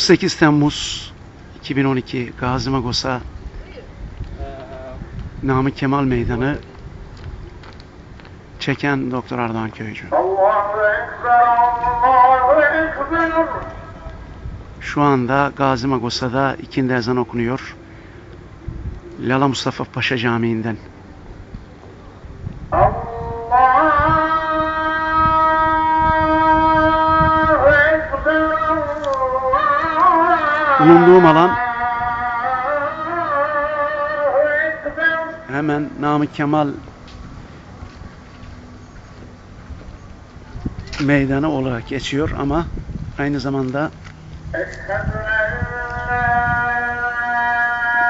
18 Temmuz 2012 Gazi Magosa Namık Kemal Meydanı çeken Doktor Ardahan Köycü. Şu anda Gazi Magosa'da ikindi ezan okunuyor. Lala Mustafa Paşa Camii'nden. Bulunduğum alan. Hemen Namık Kemal Meydanı olarak geçiyor ama aynı zamanda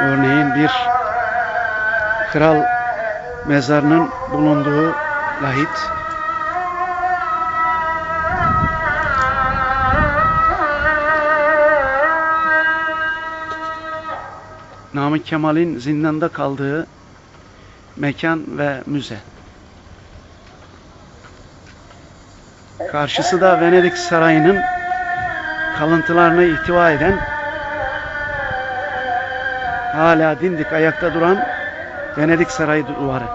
örneğin bir kral mezarının bulunduğu lahit Namık Kemal'in zindanda kaldığı mekan ve müze. Karşısı da Venedik Sarayı'nın kalıntılarını ihtiva eden hala dimdik ayakta duran Venedik Sarayı duvarı.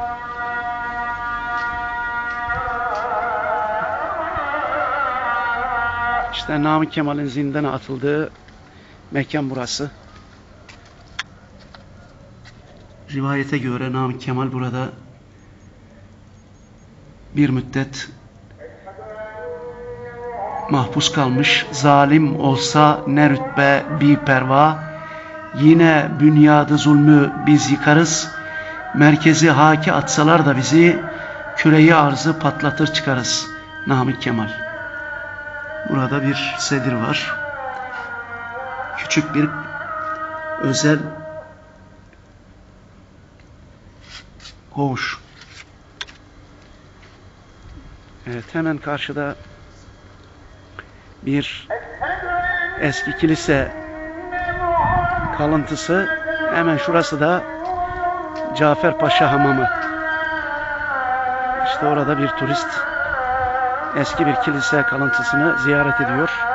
İşte Namık Kemal'in zindana atıldığı mekan burası. Rivayete göre Namık Kemal burada bir müddet mahpus kalmış. Zalim olsa ne rütbe bir perva. Yine bünyadı zulmü biz yıkarız. Merkezi haki atsalar da bizi küreyi arzı patlatır çıkarız. Namık Kemal. Burada bir sedir var. Küçük bir özel koğuş. Evet hemen karşıda bir eski kilise kalıntısı. Hemen şurası da Cafer Paşa Hamamı. İşte orada bir turist eski bir kilise kalıntısını ziyaret ediyor.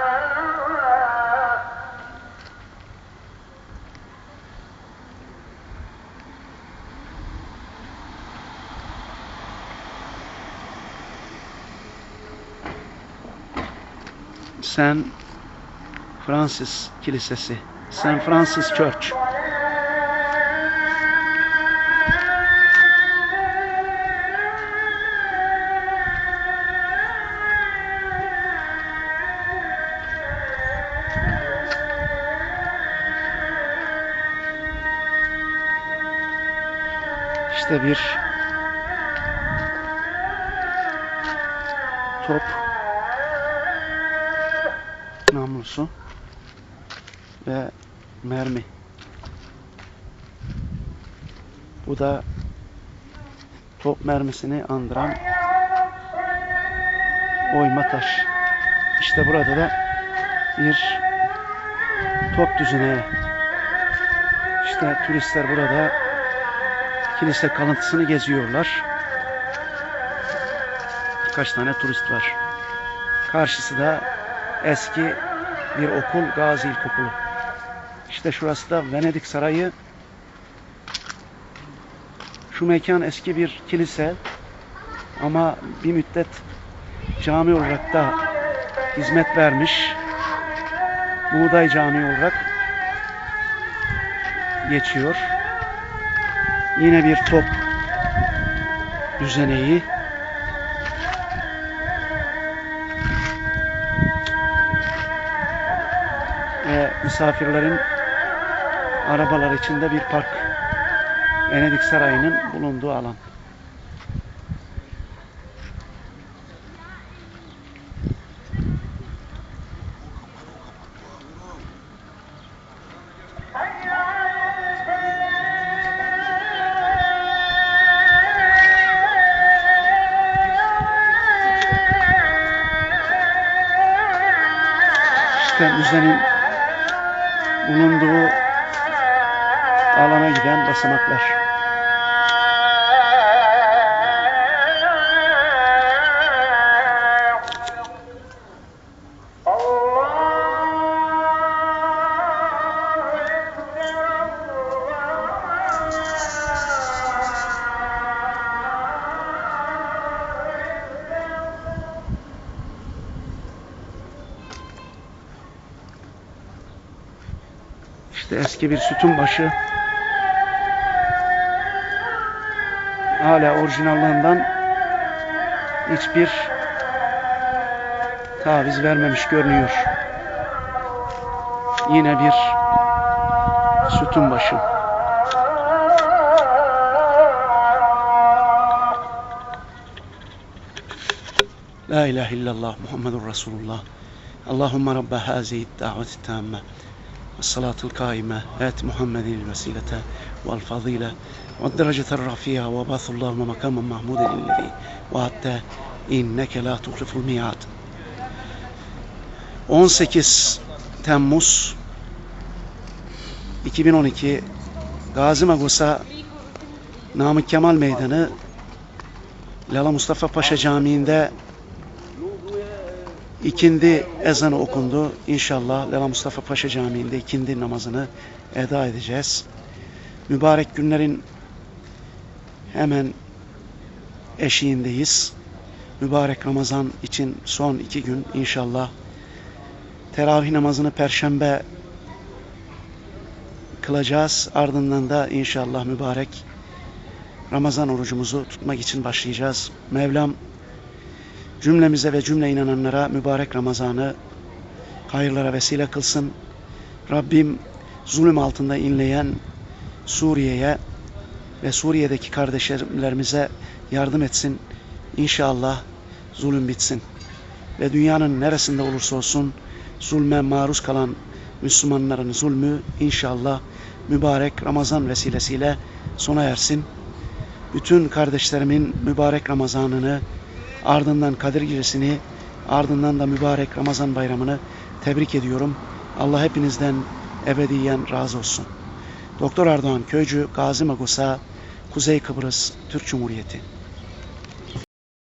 St. Francis Kilisesi. St. Francis Church. İşte bir top namlusu ve mermi. Bu da top mermisini andıran oyma taş. İşte burada da bir top düzeneği. İşte turistler burada kilise kalıntısını geziyorlar. Birkaç tane turist var. Karşısı da eski bir okul Gazi İlkokulu. İşte şurası da Venedik Sarayı. Şu mekan eski bir kilise ama bir müddet cami olarak da hizmet vermiş. Buğday Camii olarak geçiyor. Yine bir top düzeneği. Ve misafirlerin arabalar içinde bir park. Venedik Sarayı'nın bulunduğu alan. İşte müzenin bulunduğu alana giden basamaklar. İşte eski bir sütun başı. Hala orijinallığından hiçbir taviz vermemiş görünüyor. Yine bir sütun başı. La ilahe illallah Muhammedun Resulullah. Allahümme Rabbe hazihi daveti tamme. Muhammedin vesilete vel fazile. Ve derecete rafiya ve bathullahu makamen mahmuden illezi. Ve hatta inneke la tuhliful mi'ad. 18 Temmuz 2012 Gazi Magusa Namık Kemal Meydanı Lala Mustafa Paşa Camii'nde ikindi ezanı okundu. İnşallah Lala Mustafa Paşa Camii'nde ikindi namazını eda edeceğiz. Mübarek günlerin hemen eşiğindeyiz. Mübarek Ramazan için son iki gün inşallah teravih namazını perşembe kılacağız. Ardından da inşallah mübarek Ramazan orucumuzu tutmak için başlayacağız. Mevlam cümlemize ve cümle inananlara mübarek Ramazan'ı hayırlara vesile kılsın. Rabbim zulüm altında inleyen Suriye'ye ve Suriye'deki kardeşlerimize yardım etsin. İnşallah zulüm bitsin. Ve dünyanın neresinde olursa olsun zulme maruz kalan Müslümanların zulmü inşallah mübarek Ramazan vesilesiyle sona ersin. Bütün kardeşlerimin mübarek Ramazanını, ardından Kadir Gecesi'ni, ardından da mübarek Ramazan bayramını tebrik ediyorum. Allah hepinizden ebediyen razı olsun. Doktor Erdoğan Köycü, Gazi Magusa, Kuzey Kıbrıs Türk Cumhuriyeti.